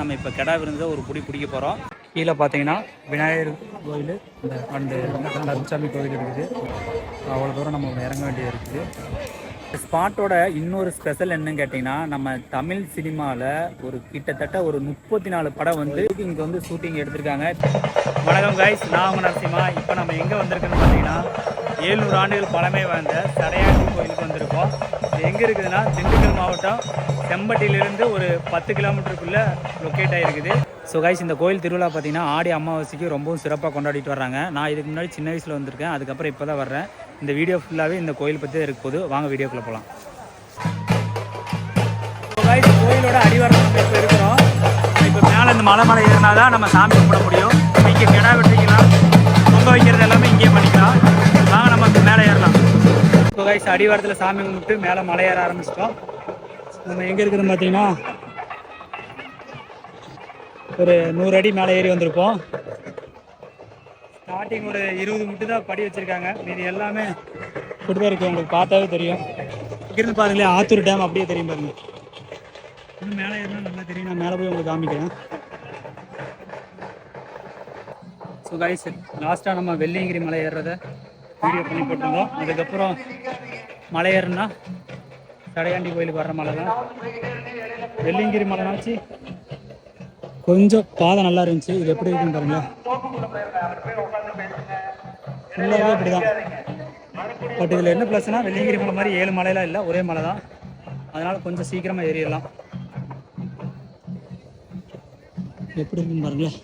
நம்ம இப்போ கிடா விருந்த ஒரு புடி பிடிக்க போகிறோம் கீழே பார்த்தீங்கன்னா விநாயகர் கோயில் இந்த அண்டு கருச்சாமி கோயில் இருக்குது. அவ்வளோ தூரம் நம்ம இறங்க வேண்டியது இருக்குது. ஸ்பாட்டோட இன்னொரு ஸ்பெஷல் என்னன்னு கேட்டிங்கன்னா நம்ம தமிழ் சினிமாவில் ஒரு கிட்டத்தட்ட ஒரு முப்பத்தி நாலு படம் வந்து இங்கே வந்து ஷூட்டிங் எடுத்திருக்காங்க. வணக்கம் காய்ஸ் நான் உங்கள் நரசிம்மா. இப்போ நம்ம எங்கே வந்திருக்குன்னு பார்த்தீங்கன்னா ஏழ்நூறு ஆண்டுகள் பழமை வாய்ந்த சடையாண்டி கோயிலுக்கு வந்திருக்கோம். எங்கே இருக்குதுன்னா திண்டுக்கல் மாவட்டம் செம்பட்டியிலிருந்து ஒரு பத்து கிலோமீட்டருக்குள்ளே லொக்கேட் ஆகிருக்குது ஸோ கைஸ் இந்த கோயில் திருவிழா பார்த்தீங்கன்னா ஆடி அமாவாசைக்கு ரொம்பவும் சிறப்பாக கொண்டாடிட்டு வர்றாங்க. நான் இதுக்கு முன்னாடி சின்ன வயசில் வந்திருக்கேன். அதுக்கப்புறம் இப்போ தான் வர்றேன். இந்த வீடியோ ஃபுல்லாகவே இந்த கோயில் பற்றி தான் இருக்க போது வாங்க வீடியோக்குள்ளே போகலாம் கைஸ் கோயிலோட அடிவாரம் நம்ம இப்போ இருக்கிறோம். இப்போ மேலே இந்த மலை மலை ஏறினா தான் நம்ம சாமி கும்பிட முடியும். இங்கே கிடா வெட்டிக்கலாம். பொங்க வைக்கிறது எல்லாமே இங்கேயே பண்ணிக்கலாம். வாங்க நம்ம மேலே ஏறலாம். இப்போ கைஸ் அடிவாரத்தில் சாமி கும்பிட்டு மேலே மலை ஏற ஆரம்பிச்சிட்டோம். நம்ம எங்கே இருக்கிறது பார்த்தீங்கன்னா ஒரு நூறு அடி மேலே ஏறி வந்திருப்போம். ஸ்டார்டிங் ஒரு இருபது மட்டும் தான் படி வச்சிருக்காங்க. மீது எல்லாமே இப்படிதான் இருக்கு. உங்களுக்கு பார்த்தாவே தெரியும். இங்கிருந்து பாருங்களேன் ஆத்தூர் டேம் அப்படியே தெரியும் பாருங்க. இன்னும் மேலே ஏறினா நல்லா தெரியும். நான் மேலே போய் உங்களுக்கு காமிக்கிறேன். ஸோ கைஸ் லாஸ்ட்டாக நம்ம வெள்ளியங்கிரி மலை ஏறுறத வீடியோ பண்ணி போட்டிருந்தோம். அதுக்கப்புறம் மலை ஏறுனா கடையாண்டி கோயிலுக்கு வர்ற மலை தான். வெள்ளியங்கிரி மலைனாச்சு கொஞ்சம் பாதை நல்லா இருந்துச்சு. இது எப்படி இருக்குன்னு பாருங்களேன் ஃபுல்லாகவே இப்படி தான் பட் இதில் என்ன ப்ளஸ்னா வெள்ளியங்கிரி மலை மாதிரி ஏழு மலையெல்லாம் இல்லை. ஒரே மலை தான். அதனால் கொஞ்சம் சீக்கிரமாக ஏறிடலாம். எப்படி இருக்குன்னு பாருங்களேன்.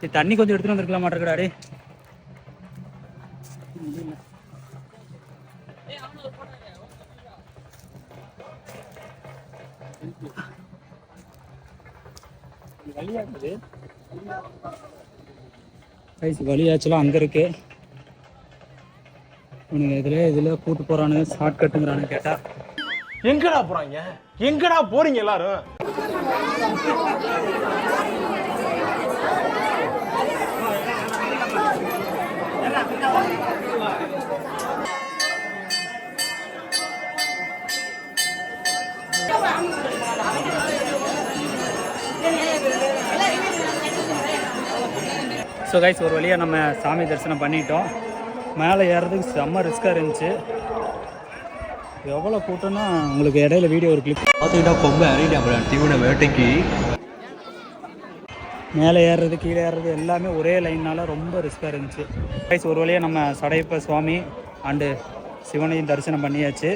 சரி, தண்ணி கொஞ்சம் எடுத்துட்டு வந்துருக்கலாம் மாட்டேங்கடா டே கைஸ் அங்க அங்கே இருக்கு. இவனுங்க இதில் இதில் கூட்டு போகிறானுங்க ஷார்ட் கட்டுங்கிறானு கேட்டா. எங்கடா போறாங்க? எங்கடா போறீங்க எல்லாரும்? ஸோ கைஸ் ஒரு வழியாக நம்ம சாமி தரிசனம் பண்ணிட்டோம். மேலே ஏறுறதுக்கு செம்ம ரிஸ்க்காக இருந்துச்சு. எவ்வளோ கூட்டம்னா உங்களுக்கு இடையில வீடியோ ஒரு கிளிப் பார்த்துக்கிட்டா கொம்பை அறியிட்டான் தீவிர வேட்டைக்கு மேலே ஏறுறது கீழே ஏறுறது எல்லாமே ஒரே லைனால் ரொம்ப ரிஸ்க்காக இருந்துச்சு. கைஸ் ஒரு வழியாக நம்ம சடையப்ப சுவாமி அண்டு சிவனையும் தரிசனம் பண்ணியாச்சு.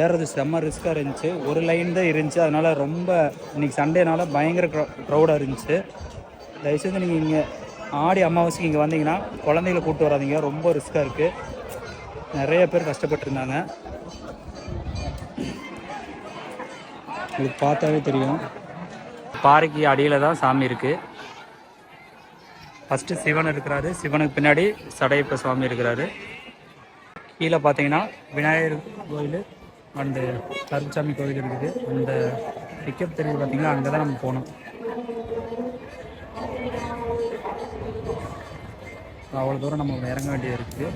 ஏறுறது செம்ம ரிஸ்க்காக இருந்துச்சு. ஒரு லைன் தான் இருந்துச்சு. அதனால் ரொம்ப இன்றைக்கி சண்டேனால பயங்கர க்ரௌடாக இருந்துச்சு. தயவுசெய்து நீங்கள் இங்கே ஆடி அமாவாசைக்கு இங்கே வந்தீங்கன்னா குழந்தைகளை கூப்பிட்டு வராதீங்க. ரொம்ப ரிஸ்க்காக இருக்குது நிறைய பேர் கஷ்டப்பட்டுருந்தாங்க. உங்களுக்கு பார்த்தாவே தெரியும். பாறைக்கு அடியில் தான் சாமி இருக்குது ஃபஸ்ட்டு சிவன் இருக்கிறாரு. சிவனுக்கு பின்னாடி சடையப்ப சுவாமி இருக்கிறாரு. கீழே பார்த்தீங்கன்னா விநாயகர் கோயில் அண்டு கருச்சாமி கோயில் இருக்குது. அந்த பிக்கப் தெருவு பார்த்தீங்கன்னா அங்கே தான் நம்ம போகணும் அவ்வளோ தூரம் நம்ம இறங்க வேண்டியது இருக்குது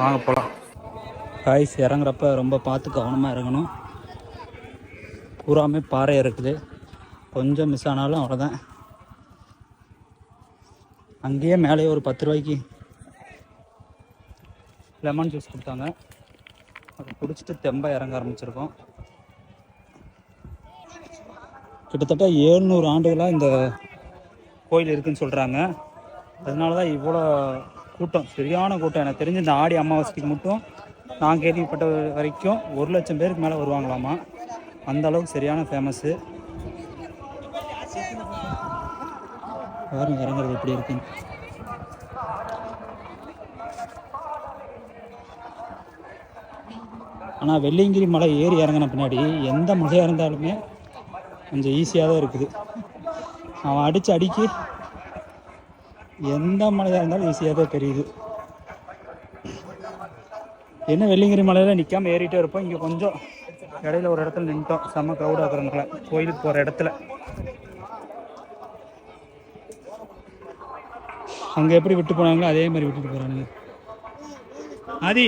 வாங்க போகலாம் காய்ஸ் இறங்குறப்ப ரொம்ப பார்த்து கவனமாக இறங்கணும். பூராமே பாறை இருக்குது. கொஞ்சம் மிஸ் ஆனாலும் அவ்வளோதான் அங்கேயே மேலே ஒரு பத்து ரூபாய்க்கு லெமன் ஜூஸ் கொடுத்தாங்க. அதை குடிச்சிட்டு தெம்ப இறங்க ஆரம்பிச்சிருக்கோம். கிட்டத்தட்ட ஏழ்நூறு ஆண்டுகளாக இந்த கோயில் இருக்குன்னு சொல்கிறாங்க அதனால தான் இவ்வளோ கூட்டம் சரியான கூட்டம். எனக்கு தெரிஞ்சு இந்த ஆடி அமாவாசைக்கு மட்டும் நான் கேள்விப்பட்ட வரைக்கும் ஒரு லட்சம் பேருக்கு மேலே வருவாங்களாமா? அந்த அளவுக்கு சரியான ஃபேமஸ்ஸு பாருங்க இறங்குறது எப்படி இருக்குன்னு. ஆனால் வெள்ளியங்கிரி மலை ஏறி இறங்கின பின்னாடி எந்த மலையாக இருந்தாலுமே கொஞ்சம் ஈஸியாக தான் இருக்குது. அவன் அடித்து அடிக்கி எந்த மலையாக இருந்தாலும் ஈஸியாக தான் தெரியுது. என்ன வெள்ளியங்கிரி மலையில் நிற்காம ஏறிட்டே இருப்போம். இங்கே கொஞ்சம் இடையில ஒரு இடத்துல நின்ட்டோம் செம்ம க்ரௌடாக இருக்கிறனால கோயிலுக்கு போகிற இடத்துல. அங்கே எப்படி விட்டு போனாங்களோ அதே மாதிரி விட்டுட்டு போகிறானுங்க ஆதி.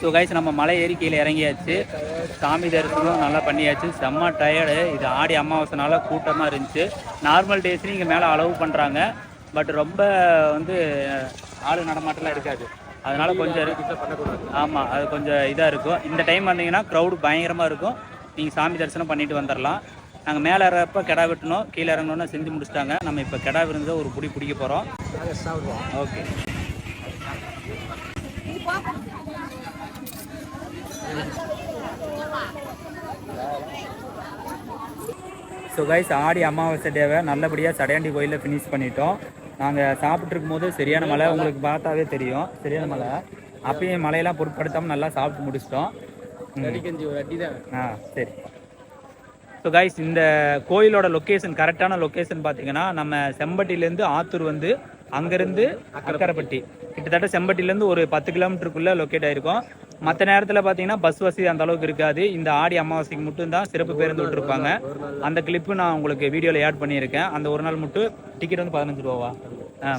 ஸோ கைஸ் நம்ம மலை ஏறி கீழே இறங்கியாச்சு. சாமி தரிசனம் நல்லா பண்ணியாச்சு. செம்ம டயர்டு இது ஆடி அமாவாசைனால கூட்டமாக இருந்துச்சு. நார்மல் டேஸ்லையும் இங்கே மேலே அளவு பண்ணுறாங்க பட் ரொம்ப வந்து ஆள் நடமாட்டெல்லாம் இருக்காது. அதனால கொஞ்சம் ஆமாம் அது கொஞ்சம் இதாக இருக்கும். இந்த டைம் வந்தீங்கன்னா க்ரௌடு பயங்கரமாக இருக்கும். நீங்கள் சாமி தரிசனம் பண்ணிட்டு வந்துடலாம் நாங்கள் மேலே இறப்ப கிடா வெட்டணும் கீழே இறங்கணும்னு செஞ்சு முடிச்சிட்டாங்க. நம்ம இப்போ கிடா விருந்து ஒரு புடி பிடிக்க போகிறோம் okay. So guys Aadi Amavasai டேவை நல்லபடியாக சடையாண்டி கோயிலில் ஃபினிஷ் பண்ணிட்டோம். நாங்கள் சாப்பிட்டு இருக்கும்போது சரியான மழை. உங்களுக்கு பார்த்தாவே தெரியும். சரியான மழை. அப்பயும் மழையெல்லாம் பொருட்படுத்தாமல் நல்லா சாப்பிட்டு முடிச்சிட்டோம். ஆ சரி. ஸோ கைஸ் இந்த கோயிலோட லொக்கேஷன் கரெக்டான லொக்கேஷன் பார்த்தீங்கன்னா நம்ம செம்பட்டிலேருந்து ஆத்தூர் வந்து அங்கேருந்து அக்கரைப்பட்டி. கிட்டத்தட்ட செம்பட்டிலேருந்து ஒரு பத்து கிலோமீட்டருக்குள்ளே லொக்கேட் ஆயிருக்கும். மற்ற நேரத்தில் பார்த்தீங்கன்னா பஸ் வசதி அந்த அளவுக்கு இருக்காது. இந்த ஆடி அமாவாசைக்கு மட்டும்தான் சிறப்பு பேருந்து விட்டுருப்பாங்க. அந்த கிளிப்பு நான் உங்களுக்கு வீடியோவில் ஆட் பண்ணியிருக்கேன். அந்த ஒரு நாள் மட்டும் டிக்கெட் வந்து பதினஞ்சு ரூபாவா?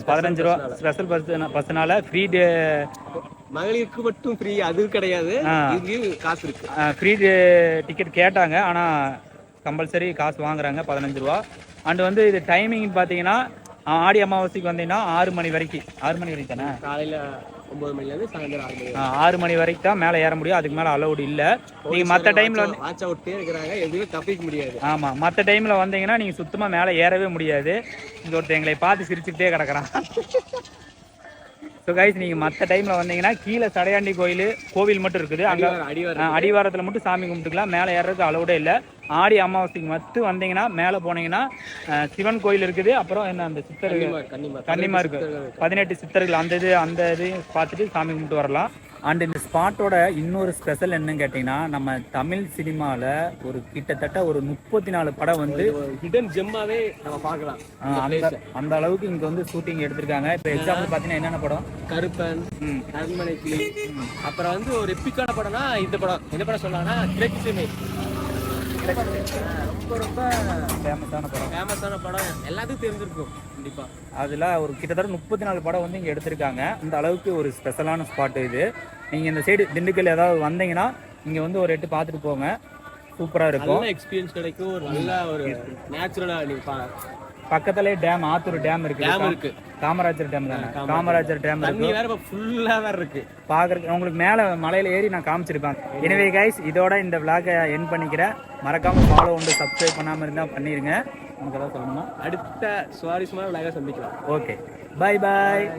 பதினஞ்சு ரூபா ஸ்பெஷல் பஸ் பஸ்னால ஃப்ரீ டே மகளிருக்கு மட்டும் ஃப்ரீ அது கிடையாது. காசு இருக்கு. ஃப்ரீ டிக்கெட் கேட்டாங்க. ஆனால் கம்பல்சரி காசு வாங்குறாங்க பதினஞ்சு ரூபா. அண்ட் வந்து இது டைமிங் பார்த்தீங்கன்னா ஆடி அமாவாசைக்கு வந்தீங்கன்னா ஆறு மணி வரைக்கும். ஆறு மணி வரைக்கும் தானே? காலையில ஒன்பது மணில இருந்து சாயந்தரம் ஆறு மணி ஆறு மணி வரைக்கும் தான் மேலே ஏற முடியும். அதுக்கு மேலே அலௌடு இல்லை. நீங்கள் மற்ற டைமில் வந்து வாட்ச் அவுட்டே இருக்கிறாங்க. எதுவுமே தப்பிக்க முடியாது. ஆமாம் மற்ற டைமில் வந்தீங்கன்னா நீங்கள் சுத்தமாக மேலே ஏறவே முடியாது. இங்கே ஒருத்தர் எங்களை பார்த்து சிரிச்சுக்கிட்டே கிடக்குறான். ஸோ கைஸ் நீங்கள் மற்ற டைமில் வந்தீங்கன்னா கீழே சடையாண்டி கோயில் கோவில் மட்டும் இருக்குது. அங்கே அடிவாரத்தில் மட்டும் சாமி கும்பிட்டுக்கலாம். மேலே ஏறதுக்கு அளவுடே இல்லை. ஆடி அமாவாசைக்கு மட்டும் வந்தீங்கன்னா மேலே போனீங்கன்னா சிவன் கோயில் இருக்குது. அப்புறம் என்ன அந்த சித்தர் கன்னிமா கன்னிமா இருக்கு. பதினெட்டு சித்தர்கள் அந்த இது அந்த இதையும் பார்த்துட்டு சாமி கும்பிட்டு வரலாம். அண்ட் இந்த ஸ்பாட்டோட இன்னொரு ஸ்பெஷல் என்னன்னு கேட்டிங்கன்னா நம்ம தமிழ் சினிமாவில் ஒரு கிட்டத்தட்ட ஒரு முப்பத்தி நாலு படம் வந்து ஹிடன் ஜெம்மாவே நம்ம பார்க்கலாம். அந்த அந்த அளவுக்கு இங்கே வந்து ஷூட்டிங் எடுத்திருக்காங்க. இப்போ எக்ஸாம்பிள் பார்த்தீங்கன்னா என்னென்ன படம்? கருப்பன் அரண்மனை கிளி அப்புறம் வந்து ஒரு எப்பிக்கான படம்னா இந்த படம். என்ன படம் சொன்னாங்கன்னா கிழக்கு சீமை ரொம்ப ரொம்ப ஃபேமஸான படம். ஃபேமஸான படம். எல்லாத்துக்கும் தெரிஞ்சிருக்கும் கண்டிப்பா. அதில் ஒரு கிட்டத்தட்ட முப்பத்தி நாலு படம் வந்து இங்கே எடுத்திருக்காங்க. இந்த அளவுக்கு ஒரு ஸ்பெஷலான ஸ்பாட் இது. நீங்கள் இந்த சைடு திண்டுக்கல் ஏதாவது வந்தீங்கன்னா இங்கே வந்து ஒரு எட்டு பார்த்துட்டு போங்க. சூப்பராக இருக்கும். எக்ஸ்பீரியன்ஸ் கிடைக்கும். ஒரு நல்ல ஒரு நேச்சுரலா நீங்க பா- பக்கத்துலேயே டேம் ஆத்தூர் டேம் இருக்கு. டேம் இருக்கு. காமராஜர் டேம் தானே? காமராஜர். டேம் இருக்கு. வேற ஃபுல்லா வேற இருக்கு. பார்க்குறதுக்கு உங்களுக்கு மேலே மலையில ஏறி நான் காமிச்சிருப்பேன். எனவே கைஸ் இதோட இந்த விளாகை என் பண்ணிக்கிறேன். மறக்காமல் ஃபாலோ உண்டு சப்ஸ்கிரைப் பண்ணாமல் இருந்தால் பண்ணிடுங்க நமக்கு ஏதாவது சொல்லணுமா? அடுத்த சுவாரஸ்யமான விளையாட சந்திக்கலாம். Okay bye bye